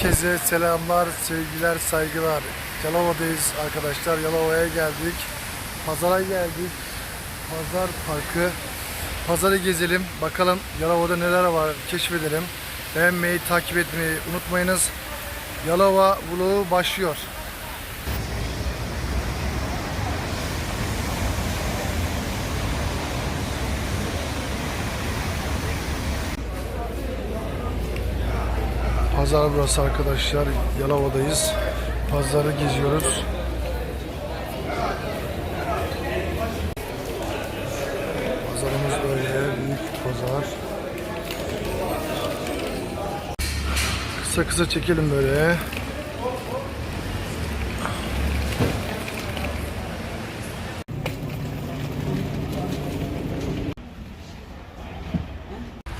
Herkese selamlar, sevgiler, saygılar. Yalova'dayız arkadaşlar. Yalova'ya geldik. Pazara geldik. Pazar parkı. Pazarı gezelim. Bakalım Yalova'da neler var keşfedelim. Beğenmeyi, takip etmeyi unutmayınız. Yalova vlogu başlıyor. Pazar burası arkadaşlar. Yalova'dayız. Pazarı geziyoruz. Pazarımız böyle büyük pazar. Kısa kısa çekelim böyle.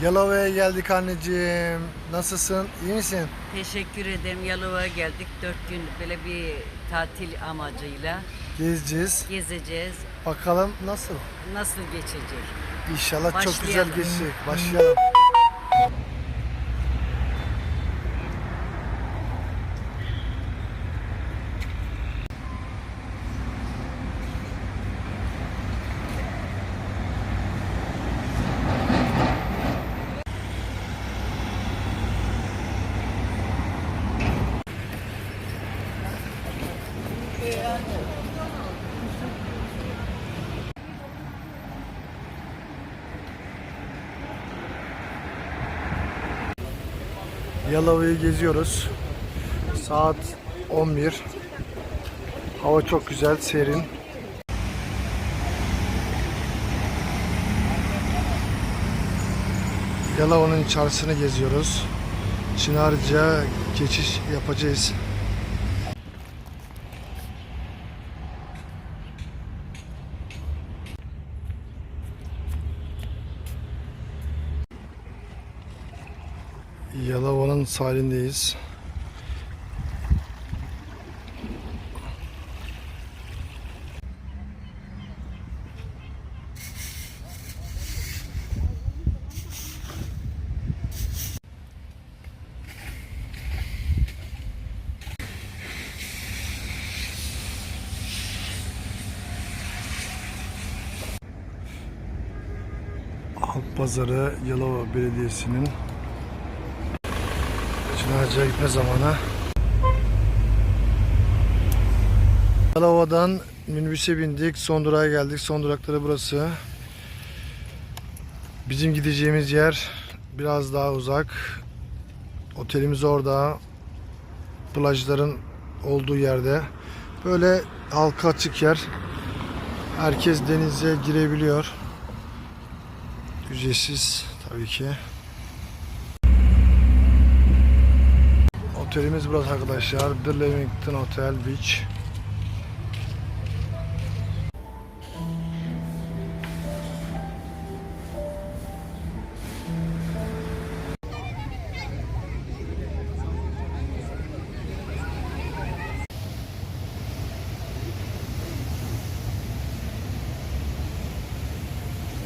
Yalova'ya geldik anneciğim. Nasılsın? İyi misin? Teşekkür ederim. Yalova'ya geldik. Dört gün böyle bir tatil amacıyla Gezeceğiz. gezeceğiz. Bakalım nasıl? Nasıl geçecek? İnşallah çok güzel Başlayalım. geçecek. Başlayalım. Yalova'yı geziyoruz. Saat 11. Hava çok güzel, serin. Yalova'nın çarşısını geziyoruz. Çınarca geçiş yapacağız. Yalova'nın sahilindeyiz. Halk Pazarı Yalova Belediyesi'nin Çınarca'ya gitme zamanı. Yalova'dan minibüse bindik. Son durağa geldik. Son durakları burası. Bizim gideceğimiz yer biraz daha uzak. Otelimiz orada. Plajların olduğu yerde. Böyle halka açık yer. Herkes denize girebiliyor. Ücretsiz tabii ki. Otelimiz burası arkadaşlar. The Livington Hotel Beach.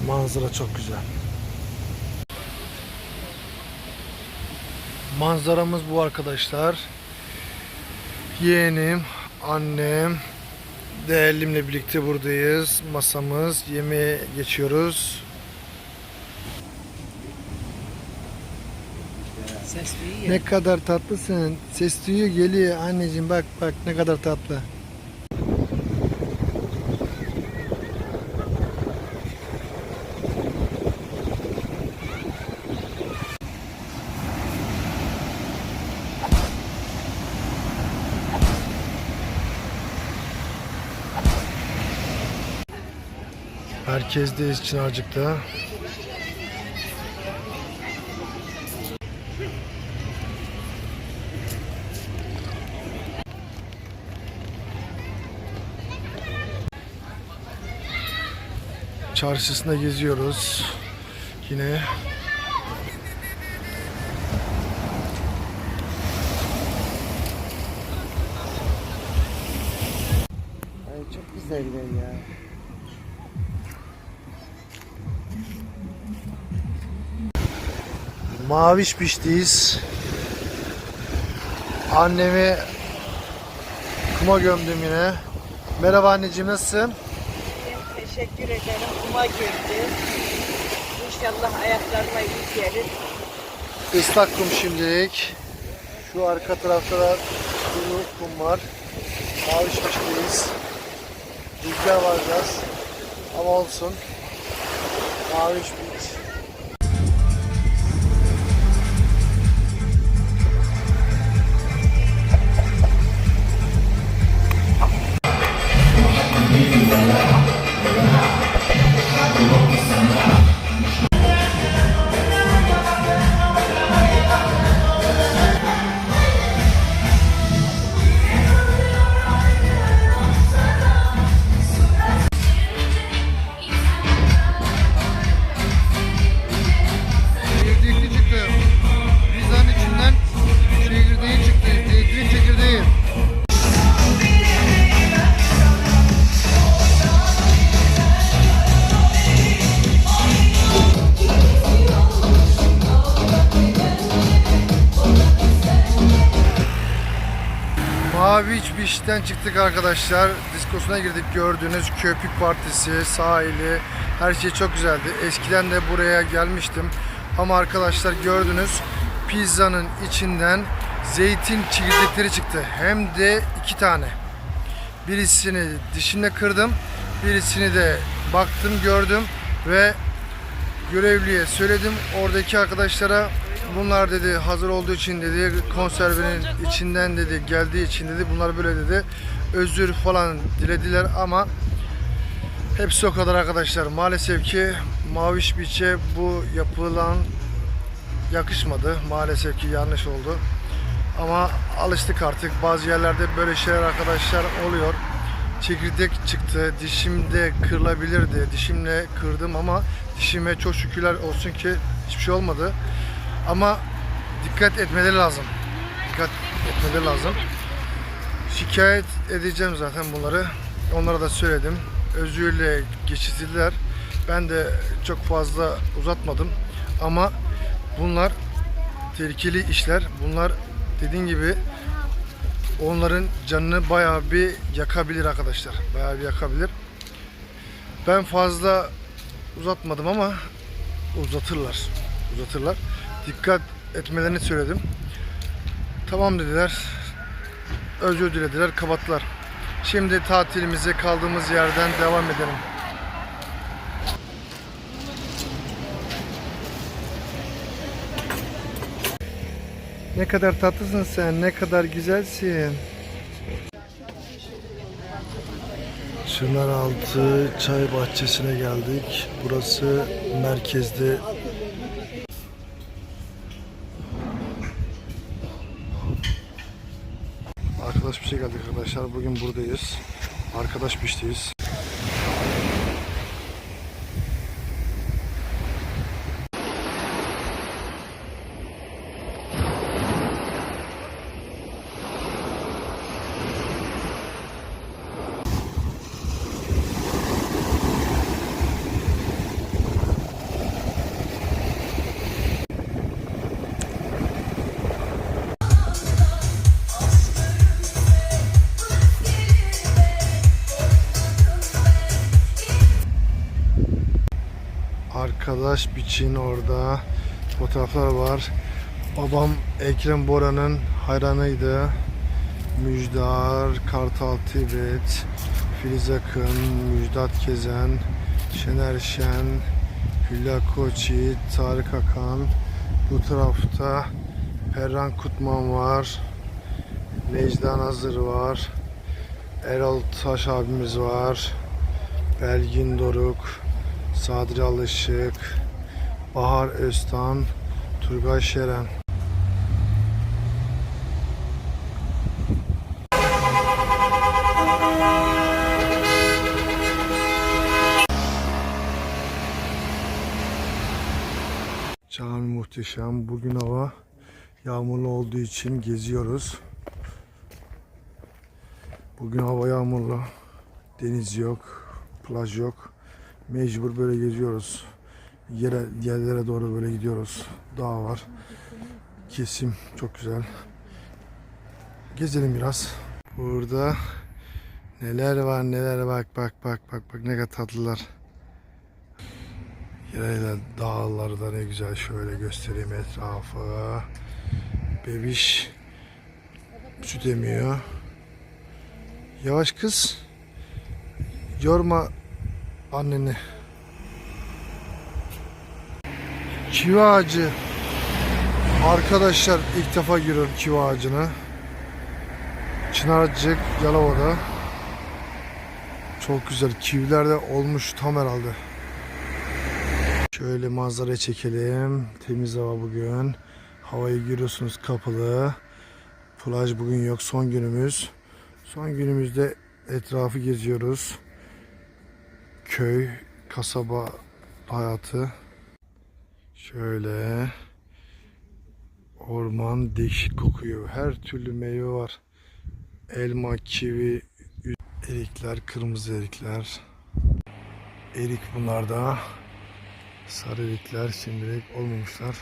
Manzara çok güzel. Manzaramız bu arkadaşlar. Yeğenim, annem, değerlimle birlikte buradayız. Masamız, yemeğe geçiyoruz. Ne kadar tatlısın. Ses duyuyor geliyor anneciğim bak bak ne kadar tatlı. Merkezdeyiz Çınarcık'ta. Çarşısında geziyoruz. Yine Ay çok güzeller ya. Maviş Beach'teyiz. Annemi kuma gömdüm yine. Merhaba anneciğim nasılsın? Teşekkür ederim. Kuma girdi. İnşallah ayaklarıma iyi gelir. Islak kum şimdilik. Şu arka tarafta da kuru kum var. Mavi şaşkıyız. Rüzgar var biraz. Ama olsun. Mavi Beach. Mavi Beach Beach'ten çıktık arkadaşlar. Diskosuna girdik gördüğünüz Köpük Partisi, sahili, her şey çok güzeldi. Eskiden de buraya gelmiştim. Ama arkadaşlar gördünüz pizzanın içinden zeytin çekirdekleri çıktı. Hem de iki tane. Birisini dişimle kırdım. Birisini de baktım gördüm ve görevliye söyledim. Oradaki arkadaşlara bunlar dedi hazır olduğu için dedi konservenin içinden dedi geldiği için dedi bunlar böyle dedi özür falan dilediler ama hepsi o kadar arkadaşlar. Maalesef ki Maviş Beach'e bu yapılan yakışmadı. Maalesef ki yanlış oldu. Ama alıştık artık. Bazı yerlerde böyle şeyler arkadaşlar oluyor. Çekirdek çıktı. Dişimde kırılabilirdi. Dişimle kırdım ama dişime çok şükürler olsun ki hiçbir şey olmadı. Ama dikkat etmeleri lazım. Dikkat etmeleri lazım. Şikayet edeceğim zaten bunları. Onlara da söyledim. Özürle geçirdiler. Ben de çok fazla uzatmadım. Ama bunlar tehlikeli işler. Bunlar dediğin gibi onların canını bayağı bir yakabilir arkadaşlar. Bayağı bir yakabilir. Ben fazla uzatmadım ama uzatırlar. Uzatırlar. Dikkat etmelerini söyledim. Tamam dediler. Özür dilediler, kapattılar. Şimdi tatilimize kaldığımız yerden devam edelim. Ne kadar tatlısın sen, ne kadar güzelsin. Çınaraltı Çay Bahçesi'ne geldik. Burası merkezde. Arkadaş bir şey geldik arkadaşlar. Bugün buradayız. Arkadaş pişteyiz. Arkadaş biçin orada fotoğraflar var. Babam Ekrem Bora'nın hayranıydı. Müjdar, Kartal Tibet, Filiz Akın, Müjdat Kezen, Şener Şen, Hülya Koçi, Tarık Akan. Bu tarafta Perran Kutman var. Necda Nazır var. Erol Taş abimiz var. Belgin Doruk. Sadri Alışık, Bahar Öztan, Turgay Şeren. Cami muhteşem. Bugün hava yağmurlu olduğu için geziyoruz. Bugün hava yağmurlu. Deniz yok, plaj yok. Mecbur böyle geziyoruz. Yere, yerlere doğru böyle gidiyoruz. Dağ var. Kesim çok güzel. gezelim biraz. Burada neler var neler bak bak bak bak bak ne kadar tatlılar. Yayla dağları da ne güzel şöyle göstereyim etrafı. Bebiş süt emiyor. Yavaş kız. Yorma anneni. Çivi ağacı. Arkadaşlar ilk defa görüyorum çivi ağacını. Çınarcık Yalova'da. Çok güzel. Kiviler de olmuş tam herhalde. Şöyle manzara çekelim. Temiz hava bugün. Havayı görüyorsunuz kapalı. Plaj bugün yok. Son günümüz. Son günümüzde etrafı geziyoruz. Köy, kasaba hayatı. Şöyle orman değişik kokuyor. Her türlü meyve var. Elma, kivi, erikler, kırmızı erikler. Erik bunlar da. Sarı erikler şimdilik olmamışlar.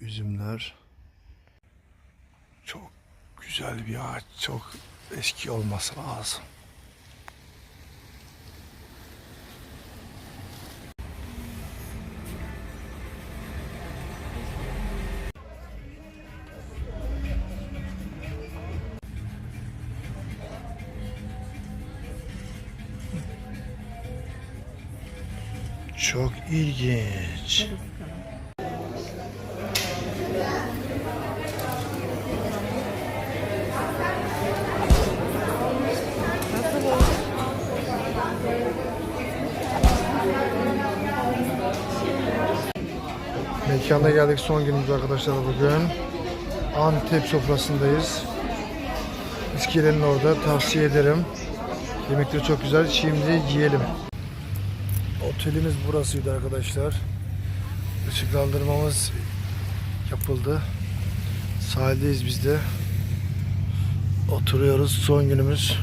Üzümler. Çok güzel bir ağaç. Çok eski olması lazım. Çok ilginç. Mekana geldik son günümüz arkadaşlar bugün. Antep sofrasındayız. İskelenin orada tavsiye ederim. Yemekleri çok güzel. Şimdi yiyelim. Otelimiz burasıydı arkadaşlar. Işıklandırmamız yapıldı. Sahildeyiz biz de. Oturuyoruz. Son günümüz.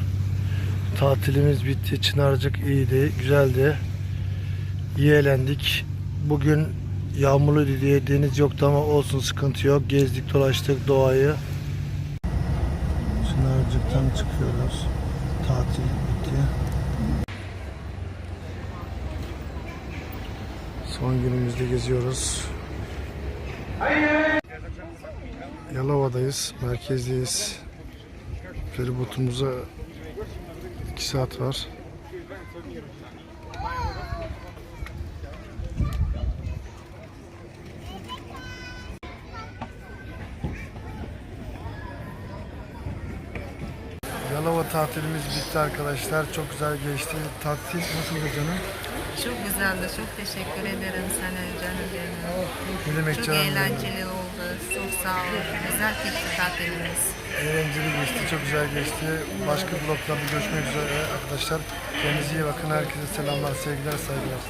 Tatilimiz bitti. Çınarcık iyiydi. Güzeldi. İyi eğlendik. Bugün yağmurlu diye deniz yoktu ama olsun sıkıntı yok. Gezdik dolaştık doğayı. Çınarcık'tan çıkıyoruz. Tatil bitti. Son günümüzde geziyoruz. Yalova'dayız, merkezdeyiz. Feribotumuza 2 saat var. Yalova tatilimiz bitti arkadaşlar. Çok güzel geçti. Tatil nasıldı canım? Çok güzeldi. Çok teşekkür ederim sana canım benim. Ne demek Çok canım? benim? eğlenceli oldu. Çok sağ ol. Güzel geçti tatilimiz. Eğlenceli geçti, çok güzel geçti. Başka bloklarda görüşmek üzere arkadaşlar. Kendinize iyi bakın. Herkese selamlar, sevgiler, saygılar.